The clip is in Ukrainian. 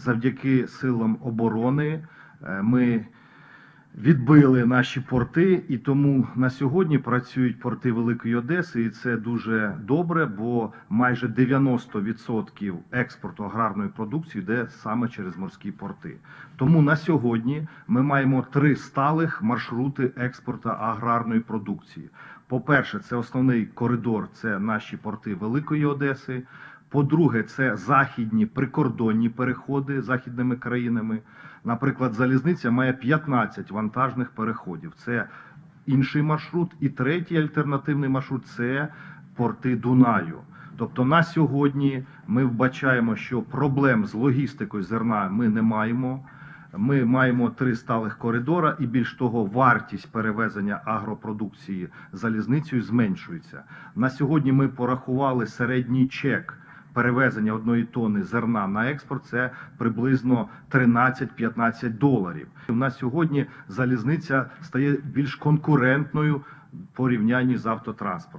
завдяки силам оборони е, ми відбили наші порти, і тому на сьогодні працюють порти Великої Одеси, і це дуже добре, бо майже 90% експорту аграрної продукції йде саме через морські порти. Тому на сьогодні ми маємо три сталих маршрути експорту аграрної продукції. По-перше, це основний коридор, це наші порти Великої Одеси. По-друге, це західні прикордонні переходи західними країнами. Наприклад, залізниця має 15 вантажних переходів. Це інший маршрут. І третій альтернативний маршрут це порти Дунаю. Тобто на сьогодні ми вбачаємо, що проблем з логістикою зерна ми не маємо. Ми маємо три сталих коридора, і більш того, вартість перевезення агропродукції залізницею зменшується. На сьогодні ми порахували середній чек перевезення одної тони зерна на експорт. Це приблизно 13-15 доларів. У нас сьогодні залізниця стає більш конкурентною порівнянні з автотранспортом.